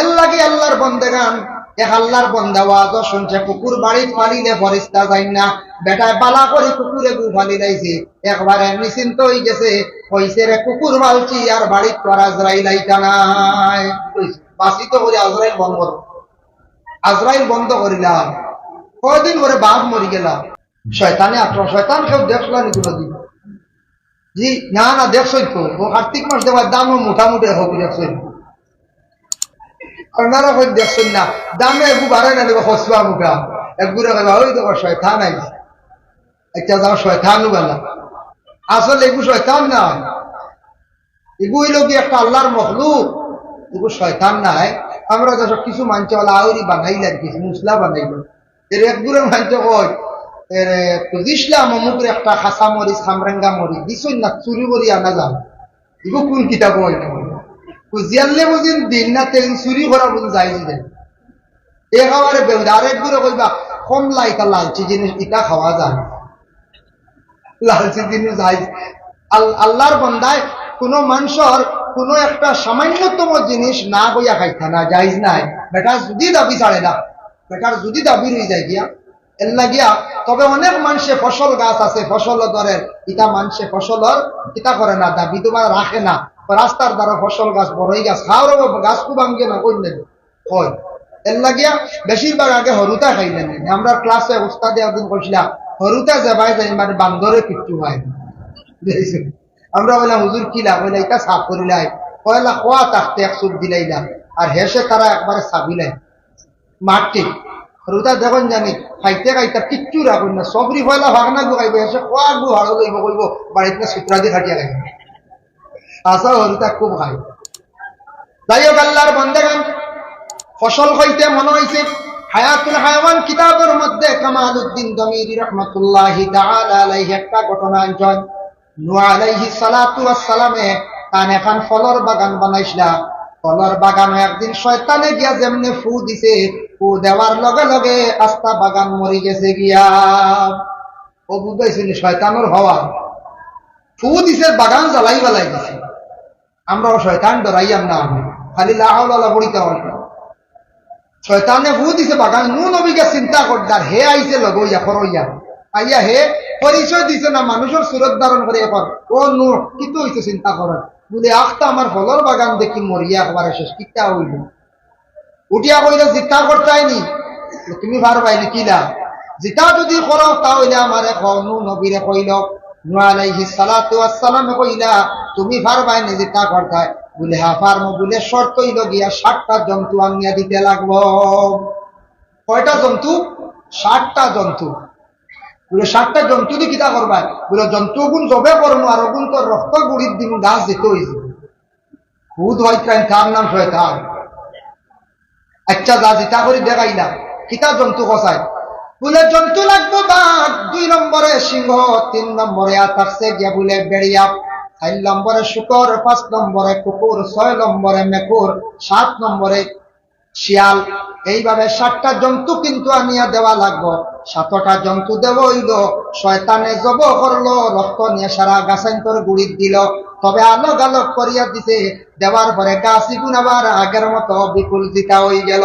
এর আল্লাহর বন্দেগান এক আল্লাহর বন্দা ওয়াজ শুনছে, কুকুর বাড়ি ফালিলে ফরিস্তা যাই না। বেটায় বালা করে কুকুরে গু ফালি লাইছে। একবারে নিশ্চিন্ত হয়ে গেছে, কইছে রে, কুকুর মালছি, আর বাড়িত তোর আজরাইল আইতা নাই। করে আজরাইল বন্ধ করো। আজরাইল বন্ধ করিলাম। কয়দিন করে বাপ মরি গেলাম। শয়তানে আক্রমণ, শয়তান কেউ দেখলা নি কোনোদিন জি, না না দেখছই তো কার্তিক মাস দেওয়ার দামও মোটামুটি হোক দেখছই আপনারা কই দেখছেন না। দামে বাড়ায় না দেবো হসবা মুখা একগুলো গেল ওই দেখো শয়তান আইছে একটা যাও শয়তানও গেল আসলে এগু শয়তান না এগু কি একটা আল্লাহর মখলুক। এগু শয়তান কিছু মানছে ওলা আউরি বানাইলেন কিছু মুসলা বানাইল এর একগুলো মানছে কয় এর দিসলাম অমুকের একটা খাসা মরিচ খামরেঙ্গা মরিচ দিছই না চুরি করি আনা যান এগু কোন কিতাব হয় কুজিয়ালে বুঝিন, দিন না চুরি করা যাই আরেক দূরে কইবা লালচি জিনিস খাওয়া যায় লালচি জিনিস যাই। আল্লাহর বন্দায় কোনো মানুষের কোনো একটা সামান্যতম জিনিস না কইয়া খাইতা না, যাইজ নাই। বেটা যদি দাবি ছাড়ে না, বেটার যদি দাবি রয়ে যায় গিয়া, এর লাগিয়া তবে অনেক মানুষে ফসল গাছ আছে, ফসল দরের ইটা মানুষে ফসলর ইটা করে না, দাবি তোমার রাখে না। রাস্তার দ্বারা ফসল গাছ বড়ই গাছ। খাওয়ার গাছ খুব ভাঙ্গে না কই? নেবে হয় এর লাগিয়া বেশিরভাগ আগে হরুতা খাইলেন। আমরা ক্লাসে উস্তাদে একদিন কইছিলাম, হরুতা যাবাই যাই মানে বান্দরে কিচ্ছু হয়। আমরা বললাম, হুজুর কিলা বলে এটা সাফ করিলাই কয়লা কোয়া তাকতে এক সুপ দিলাইলা আর হেসে তারা একবারে সাবিলাই মাটি হরুতা দেখুন জানি, খাইতে খাইতে কিচ্ছু রাখুন না। সবরি পয়লা ভাগনা গু খাইবে। হেসে কোয়া গু, হাড়ো লইব কইব, বাড়িতে সুত্রা দিয়ে খাটিয়া খাইবে। খুব খাই যাই হোক আল্লাহর বন্দেগান ফসল হইতে মনে হয়েছে হায়াতুল হায়াওয়ান কিতাবের মধ্যে দমিরি রহমতুল্লাহ একটা ঘটনা সালাতু ওয়াসসালামে তান এখন ফলর বাগান বানাইছিলা। ফলর বাগানে একদিন শয়তানে গিয়া যেমনি ফু দিছে, ফু দেওয়ার লগে লগে আস্তা বাগান মরি গেছে গিয়া। ও বুঝাইছিল শয়তানোর হওয়া ফু বাগান জ্বালাই বেলাই দিছে। আমরাও শয়তান ডরাইয়াম না আমি। খালি লাহাওয়ালা পড়িতে হবে শয়তানে ভূ দিছে বাগান। নু নবীকে চিন্তা করদার হে আইছে লগইয়া করইয়া আইয়া হে পরিচয় দিছে না মানুষের সুরত ধারণ করে এখন ও নু কিন্তু হইছে চিন্তা কর বলে আখটা আমার ফলর বাগান দেখি মরিয়া একবারে শেষ কিতা হইল উঠিয়া কইলে, জিতা করতাইনি তুমি পারবাইনি কিলা জিতা যদি করো তাহলে আমার এখন নু নবীরে কইল তুমি পারবাইনি জিতা করতাই বলে হা পারমো বলে শর্ত গিয়া ষাটটা জন্তু আনিয়া দিতে লাগবো। কয়টা জন্তু? ষাটটা জন্তু। বলে ষাটটা জন্তু দিয়ে কিতা করবা বলে জন্তু গুণ জবে করব আর ওগুন তোর রক্ত গুড়ির দিন গাছ যেতে হয়েছে ভূত হইতেন তার নাম শয়তান? আচ্ছা যা যেটা করে দেখাইলাম। কিতা জন্তু কষায় বলে জন্তু লাগবো বাঘ, দুই নম্বরে সিংহ, তিন নম্বরে আতারছে গিয়া বলে বেড়িয়া। চার নম্বরে শুকর, পাঁচ নম্বরে কুকুর, ছয় নম্বরে মেকুর, সাত নম্বরে শিয়াল। এইভাবে সাতটা জন্তু কিন্তু আনিয়া দেওয়া লাগবো। সাতটা জন্তু দেব হইল শয়তানে জব করল, রক্ত নিয়ে সারা গাছান্তর গুড়ির দিল। তবে আলোক আলোক করিয়া দিছে, দেওয়ার পরে গাছ আবার আগের মতো বিপুল জিতা হয়ে গেল।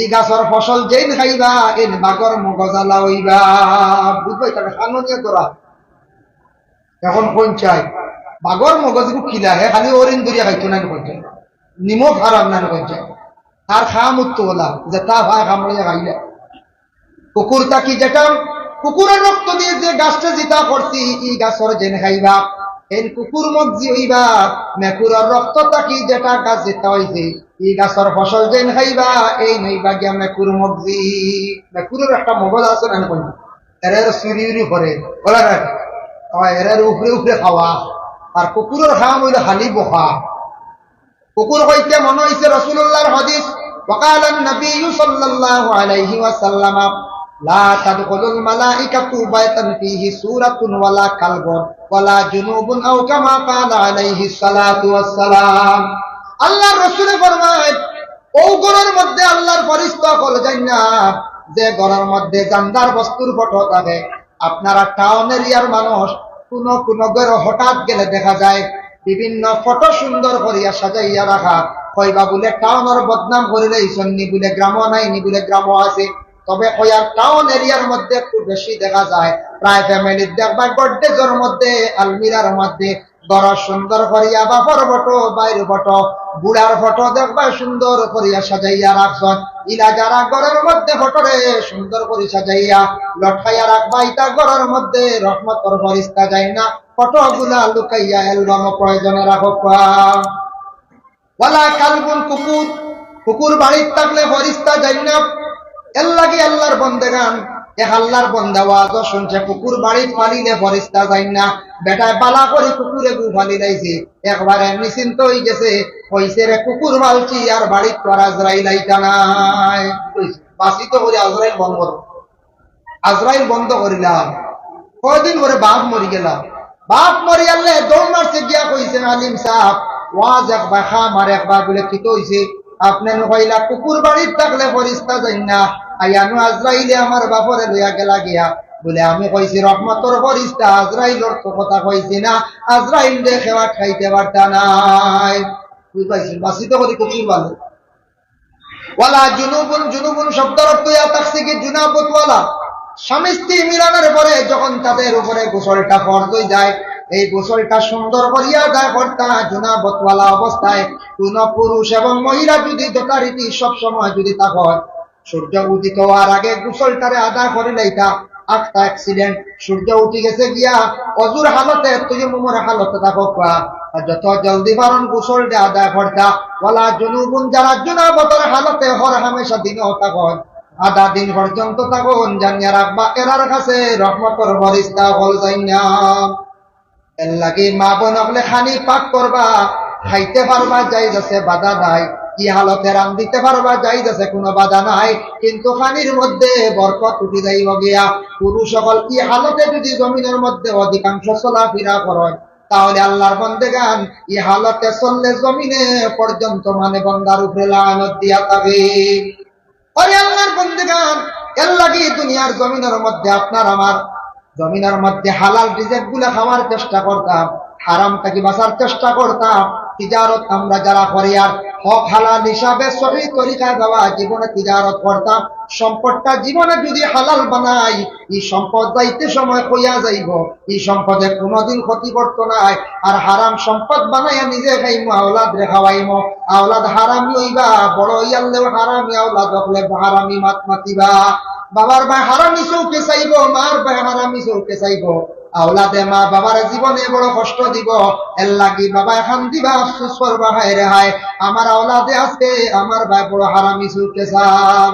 ই গাছর ফসল যেইন খাইবা এন বাগর মগজালা হইবা বুঝব এটা কানুনিয়া তোরা। এখন পঞ্চায় বাগর মগজগু কিলা খালি অরিন দরিয়া খাইতো না পঞ্চায় নিমখ হারাম না পঞ্চায় তার খাম উত্তর বলা যে ভাই খামড়িয়া খাইলে কুকুর তাকি যেটা কুকুরের রক্ত দিয়ে যে গাছটা জিতা করছি ই গাছর জেনে খাইবা। এই কুকুর মগজি হইবা মেকুরের রক্ত তাকি যেটা গাছ যেটা হইছে ই গাছর ফসল জেন খাইবা এই নইবা গিয়া মেকুর মগজি মেকুরের একটা মগজ আছে না কই এর চুরি উরি করে বলা না এর উপরে উপরে খাওয়া আর কুকুরের খাম হইলে খালি বখা কুকুর হইতে মনে হইছে রসুল্লাহর হদিস وقال النبي صلى الله عليه وسلم لا تدخل الملائكة بيتا فيه سورة ولا كلب ولا جنوب أو كما قال عليه الصلاة والسلام আল্লাহ রসুলে ফরমায় ও ঘরের মধ্যে আল্লাহর ফরিস্তা কল যাই না, যে ঘরের মধ্যে জান্দার বস্তুর ফটো থাকে। আপনারা টাউন এরিয়ার মানুষ, কোন কোন ঘর হঠাৎ গেলে দেখা যায়, বিভিন্ন ফটো সুন্দর করিয়া সাজাইয়া রাখা। কইবা বলে টাউনের বদনাম করিলে ইসন্নি বলে গ্রাম নাই নি বলে গ্রাম আছে। তবে কয়ার টাউন এরিয়ার মধ্যে একটু বেশি দেখা যায়। প্রায় ফ্যামিলির দেখবা গড্ডেজের মধ্যে, আলমিরার মধ্যে বড় সুন্দর করিয়া বাপর ফটো বাইর ফটো বুড়ার ফটো দেখবা সুন্দর করিয়া সাজাইয়া রাখছন ইলা যারা ঘরের মধ্যে ফটোরে সুন্দর করে সাজাইয়া লটকাইয়া রাখবা ইটা ঘরের মধ্যে রহমতর ফরিস্তা যায় না। ফটো গুলা লুকাইয়া অ্যালবাম প্রয়োজনে রাখো ওয়ালা কালবুন কুকুর কুকুর বাড়ির থাকলে ফরিস্তা যাই না। এর লাগে আল্লাহর বন্দেগান এক শুনছে, কুকুর যাই না। বেটায় করে নিশ্চিন্ত রে, কুকুর আর তো আজরাইল বাসি তো আজরাইল বন্ধ আজরাইল বন্ধ করিলাম। কয়দিন পরে বাপ মরি গেলাম বাপ মরি আল্লে দৌড় মারছে গিয়া কইছে, আলিম সাহেব, ওয়াজ একবার খাম আর একবার বলে কি হইছে। আপনি কইলা কুকুর বাড়ির থাকলে ফরিস্তা যাই না। আইয়ানু আজরাইলে আমার বাপরে লইয়া গেলা গিয়া। বলে, আমি কইছি, রহমতর ফরিস্তা, আজরাইলর তো কথা কইছি না। আজরাইল খেওয়া খাইতে নাই। বুঝ পাইছি বাসিত করি কুকুর ভালো ওয়ালা জুনুবুন জুনুবুন কি স্বামী স্ত্রী মিলনের পরে যখন তাদের উপরে গোসলটা ফরজ যায় এই গোসলটা সুন্দর করিয়া যায় কর্তা জুনাবতওয়ালা অবস্থায়। কোন পুরুষ এবং মহিলা যদি যথারীতি সব সময় যদি তা হয়, সূর্য উদিত হওয়ার আগে গোসলটারে আদা করে লাইতা। একটা অ্যাক্সিডেন্ট সূর্য উঠে গেছে গিয়া অজুর হালতে তুই মুমর হালতে থাকো যত জলদি পারন গোসলটা আদায় করতা ওলা জুনুবুন যারা জুনাবতর হালতে, হর হামেশা দিনে কর আধা দিন পর্যন্ত থাকুন জানিয়া রাখবা এরার কাছে, রহমতর ফরিস্তা হল যাইনা এর লাগে মা বোন হলে খানি পাক করবা, খাইতে পারবা, যাই যাচ্ছে, বাধা নাই। কি হালতে রান দিতে পারবা, যাই যাচ্ছে, কোনো বাধা নাই। কিন্তু খানির মধ্যে বরকত উঠি যাইব গিয়া, পুরুষ সকল কি হালতে যদি জমিনের মধ্যে অধিকাংশ চলা চলাফেরা করেন, তাহলে আল্লাহর বন্দে গান, ই হালতে চললে জমিনে পর্যন্ত মানে বন্দার উপরে লানত দিয়া থাকে। আরে আল্লাহর বন্দেগান এর লাগে দুনিয়ার জমিনের মধ্যে আপনার আমার জমিনের মধ্যে হালাল রিজেক্টগুলা খাওয়ার চেষ্টা করতাম হারাম থেকে বাঁচার চেষ্টা করতাম। তিজারত আমরা যারা করি আর হক হালাল হিসাবে সহি তরিকায় দেওয়া জীবনে তিজারত করতাম। সম্পদটা জীবনে যদি হালাল বানাই, এই সম্পদ যাইতে সময় কইয়া যাইব। এই সম্পদে কোনোদিন ক্ষতি করতো নাই। আর হারাম সম্পদ বানাইয়া নিজে খাইমো আওলাদ রে খাওয়াইমো। আওলাদ হারামি হইবা, বড় হইয়ালেও হারামি, আওলাদ হলে হারামি মাত মাতিবা। বাবার ভাই হারামি চৌকে চাইব, মার ভাই হারামি চৌকে চাইব। আওলাদে মা বাবার জীবনে বড় কষ্ট দিব, এর লাগি বাবা এখন দিবা আফসোস করবা, হায় রে হায়। আমার আওলাদে আছে, আমার ভাই বড় হারামি চৌকে চান